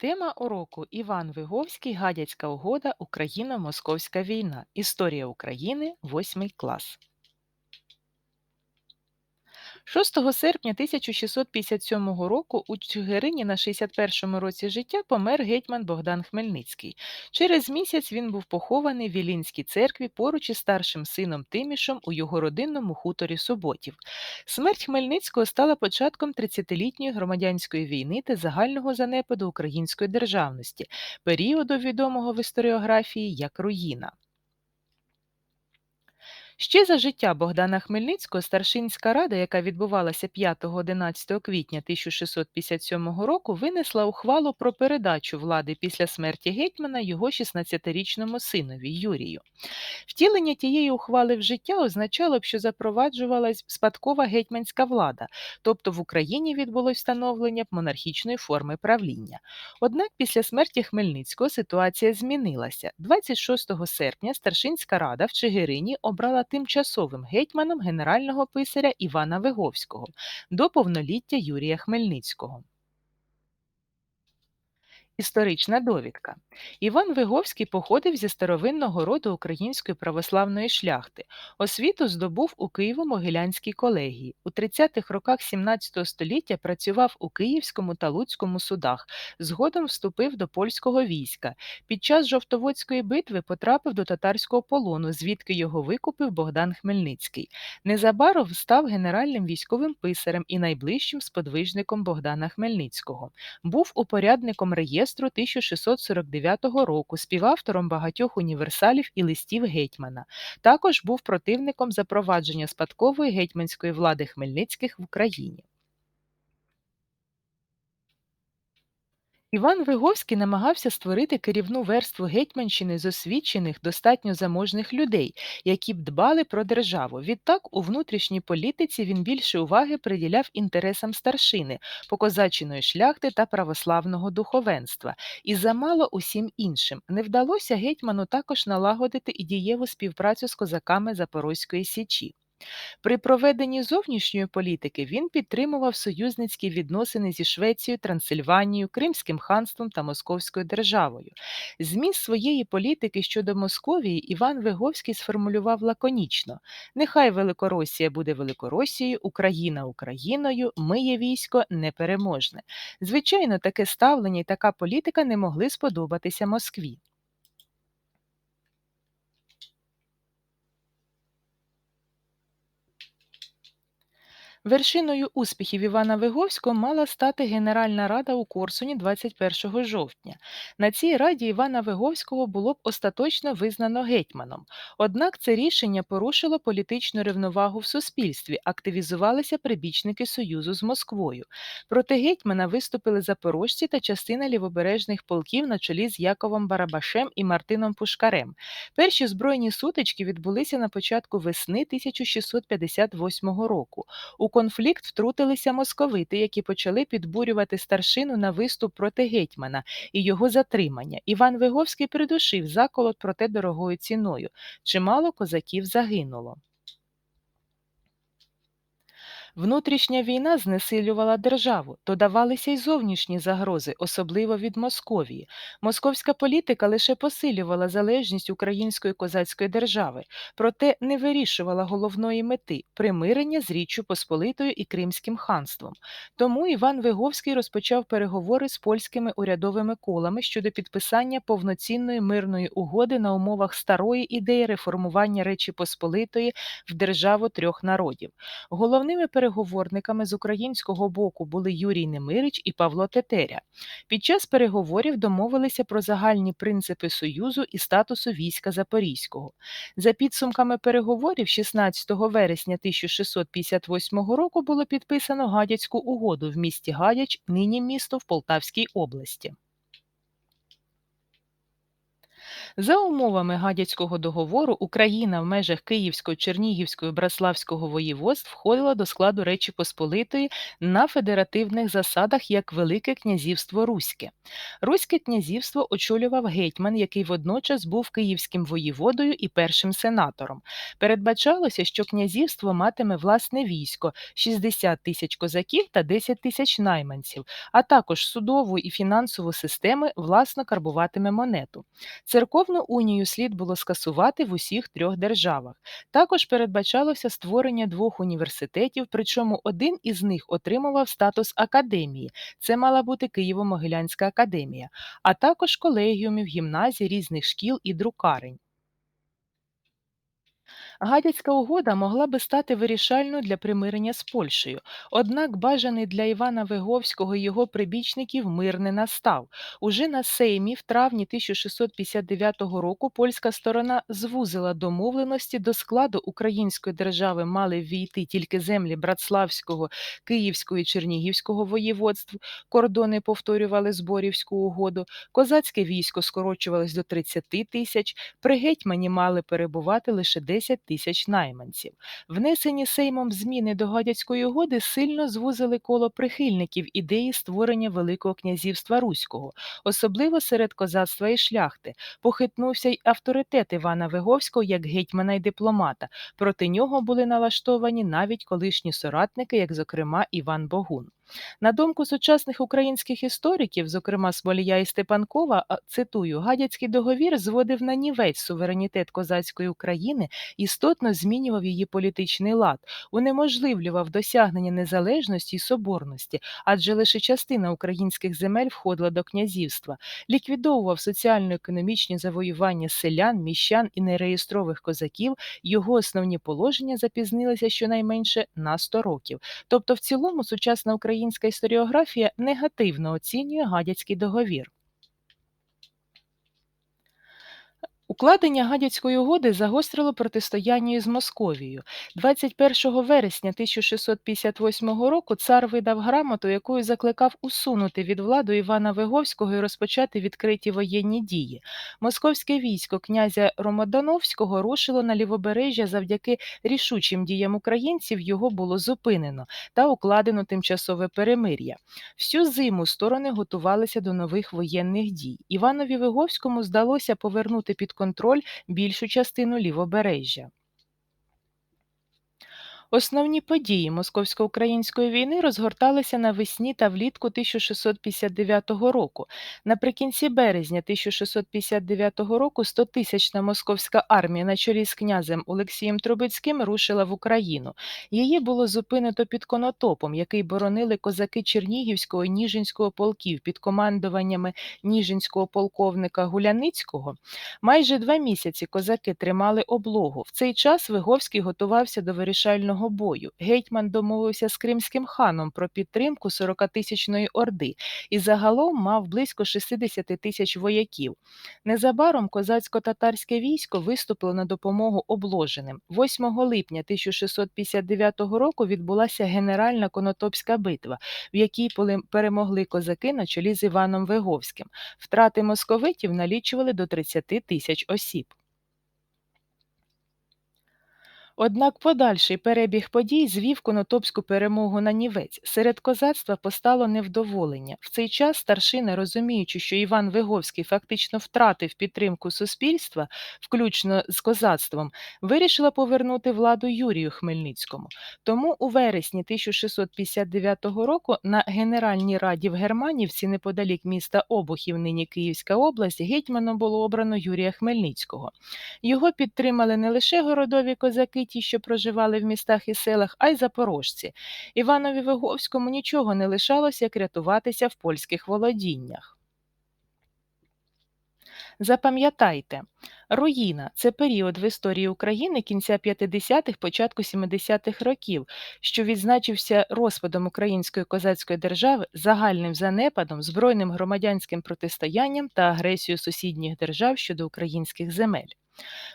Тема уроку Іван Виговський, Гадяцька угода, Україно-Московська війна. Історія України, 8 клас. 6 серпня 1657 року у Чигирині на 61-му році життя помер гетьман Богдан Хмельницький. Через місяць він був похований в Вілінській церкві поруч із старшим сином Тимішем у його родинному хуторі Суботів. Смерть Хмельницького стала початком 30-літньої громадянської війни та загального занепаду української державності, періоду відомого в історіографії як руїна. Ще за життя Богдана Хмельницького старшинська рада, яка відбувалася 5-11 квітня 1657 року, винесла ухвалу про передачу влади після смерті гетьмана його 16-річному синові Юрію. Втілення тієї ухвали в життя означало б, що запроваджувалась спадкова гетьманська влада, тобто в Україні відбулось встановлення монархічної форми правління. Однак після смерті Хмельницького ситуація змінилася. 26 серпня старшинська рада в Чигирині обрала тимчасовим гетьманом генерального писаря Івана Виговського до повноліття Юрія Хмельницького. Історична довідка. Іван Виговський походив зі старовинного роду української православної шляхти. Освіту здобув у Києво-Могилянській колегії. У 30-х роках 17 століття працював у Київському та Луцькому судах. Згодом вступив до польського війська. Під час Жовтоводської битви потрапив до татарського полону, звідки його викупив Богдан Хмельницький. Незабаром став генеральним військовим писарем і найближчим сподвижником Богдана Хмельницького. Був упорядником реєстру реєстру 1649 року, співавтором багатьох універсалів і листів гетьмана. Також був противником запровадження спадкової гетьманської влади Хмельницьких в Україні. Іван Виговський намагався створити керівну верству Гетьманщини з освічених, достатньо заможних людей, які б дбали про державу. Відтак, у внутрішній політиці він більше уваги приділяв інтересам старшини, покозаченої шляхти та православного духовенства, і замало усім іншим. Не вдалося гетьману також налагодити і дієву співпрацю з козаками Запорозької Січі. При проведенні зовнішньої політики він підтримував союзницькі відносини зі Швецією, Трансильванією, Кримським ханством та Московською державою. Зміст своєї політики щодо Московії Іван Виговський сформулював лаконічно: нехай Великоросія буде Великоросією, Україна Україною, ми є військо непереможне. Звичайно, таке ставлення і така політика не могли сподобатися Москві. Вершиною успіхів Івана Виговського мала стати Генеральна рада у Корсуні 21 жовтня. На цій раді Івана Виговського було б остаточно визнано гетьманом. Однак це рішення порушило політичну рівновагу в суспільстві, активізувалися прибічники Союзу з Москвою. Проти гетьмана виступили запорожці та частина лівобережних полків на чолі з Яковом Барабашем і Мартином Пушкарем. Перші збройні сутички відбулися на початку весни 1658 року. У конфлікт втрутилися московити, які почали підбурювати старшину на виступ проти гетьмана і його затримання. Іван Виговський придушив заколот проте дорогою ціною. Чимало козаків загинуло. Внутрішня війна знесилювала державу, додавалися й зовнішні загрози, особливо від Московії. Московська політика лише посилювала залежність української козацької держави, проте не вирішувала головної мети примирення з Річчю Посполитою і Кримським ханством. Тому Іван Виговський розпочав переговори з польськими урядовими колами щодо підписання повноцінної мирної угоди на умовах старої ідеї реформування Речі Посполитої в державу трьох народів. Головними переговорниками з українського боку були Юрій Немирич і Павло Тетеря. Під час переговорів домовилися про загальні принципи Союзу і статусу війська Запорізького. За підсумками переговорів, 16 вересня 1658 року було підписано Гадяцьку угоду в місті Гадяч, нині місто в Полтавській області. За умовами Гадяцького договору Україна в межах Київського, Чернігівського Браславського воєводств входила до складу Речі Посполитої на федеративних засадах як Велике князівство Руське. Руське князівство очолював гетьман, який водночас був київським воєводою і першим сенатором. Передбачалося, що князівство матиме власне військо 60 тисяч козаків та 10 тисяч найманців, а також судову і фінансову системи власно карбуватиме монету. Церковну унію слід було скасувати в усіх трьох державах. Також передбачалося створення двох університетів, причому один із них отримував статус академії. Це мала бути Києво-Могилянська академія, а також колегіумів, гімназій, різних шкіл і друкарень. Гадяцька угода могла би стати вирішальною для примирення з Польщею, однак бажаний для Івана Виговського і його прибічників мир не настав. Уже на Сеймі в травні 1659 року польська сторона звузила домовленості до складу української держави. Мали ввійти тільки землі Братславського, Київського і Чернігівського воєводств, кордони повторювали Зборівську угоду, козацьке військо скорочувалось до 30 тисяч, при гетьмані мали перебувати лише 10 тисяч найманців. Внесені Сеймом зміни до Гадяцької угоди сильно звузили коло прихильників ідеї створення Великого князівства Руського, особливо серед козацтва і шляхти. Похитнувся й авторитет Івана Виговського як гетьмана й дипломата. Проти нього були налаштовані навіть колишні соратники, як, зокрема, Іван Богун. На думку сучасних українських істориків, зокрема Смолія і Степанкова, цитую, Гадяцький договір зводив на нівець суверенітет козацької України, істотно змінював її політичний лад, унеможливлював досягнення незалежності і соборності, адже лише частина українських земель входила до князівства, ліквідовував соціально-економічні завоювання селян, міщан і нереєстрових козаків. Його основні положення запізнилися щонайменше на 100 років. Тобто, в цілому, сучасна Україна українська історіографія негативно оцінює гадяцький договір. Укладення гадяцької угоди загострило протистояння із Московією. 21 вересня 1658 року цар видав грамоту, якою закликав усунути від влади Івана Виговського і розпочати відкриті воєнні дії. Московське військо князя Ромодановського рушило на лівобережжя завдяки рішучим діям українців його було зупинено та укладено тимчасове перемир'я. Всю зиму сторони готувалися до нових воєнних дій. Іванові Виговському здалося повернути під контроль більшу частину лівобережжя. Основні події московсько-української війни розгорталися навесні та влітку 1659 року. Наприкінці березня 1659 року 100-тисячна московська армія на чолі з князем Олексієм Трубецьким рушила в Україну. Її було зупинено під Конотопом, який боронили козаки Чернігівського і Ніжинського полків під командуваннями Ніжинського полковника Гуляницького. Майже два місяці козаки тримали облогу. В цей час Виговський готувався до вирішального кінного бою гетьман домовився з кримським ханом про підтримку 40-тисячної орди і загалом мав близько 60 тисяч вояків. Незабаром козацько-татарське військо виступило на допомогу обложеним. 8 липня 1659 року відбулася генеральна Конотопська битва, в якій перемогли козаки на чолі з Іваном Виговським. Втрати московитів налічували до 30 тисяч осіб. Однак подальший перебіг подій звів конотопську перемогу на нівець. Серед козацтва постало невдоволення. В цей час старшина, розуміючи, що Іван Виговський фактично втратив підтримку суспільства, включно з козацтвом, вирішила повернути владу Юрію Хмельницькому. Тому у вересні 1659 року на Генеральній раді в Германівці, неподалік міста Обухів, нині Київська область, гетьманом було обрано Юрія Хмельницького. Його підтримали не лише городові козаки ті, що проживали в містах і селах, а й запорожці. Іванові Виговському нічого не лишалося, як рятуватися в польських володіннях. Запам'ятайте, руїна це період в історії України кінця 50-х, початку 70-х років, що відзначився розпадом української козацької держави, загальним занепадом, збройним громадянським протистоянням та агресією сусідніх держав щодо українських земель.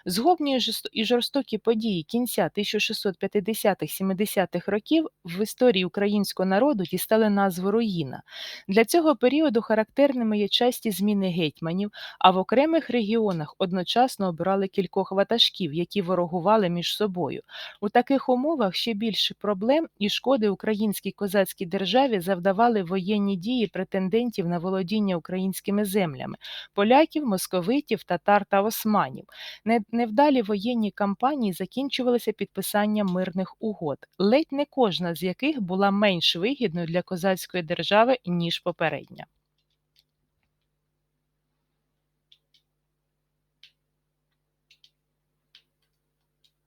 Згубні і і жорстокі події кінця 1650-70-х років в історії українського народу дістали назву руїна. Для цього періоду характерними є часті зміни гетьманів, а в окремих регіонах одночасно обирали кількох ватажків, які ворогували між собою. У таких умовах ще більше проблем і шкоди українській козацькій державі завдавали воєнні дії претендентів на володіння українськими землями поляків, московитів, татар та османів. Не- Невдалі воєнні кампанії закінчувалися підписанням мирних угод, ледь не кожна з яких була менш вигідною для козацької держави ніж попередня.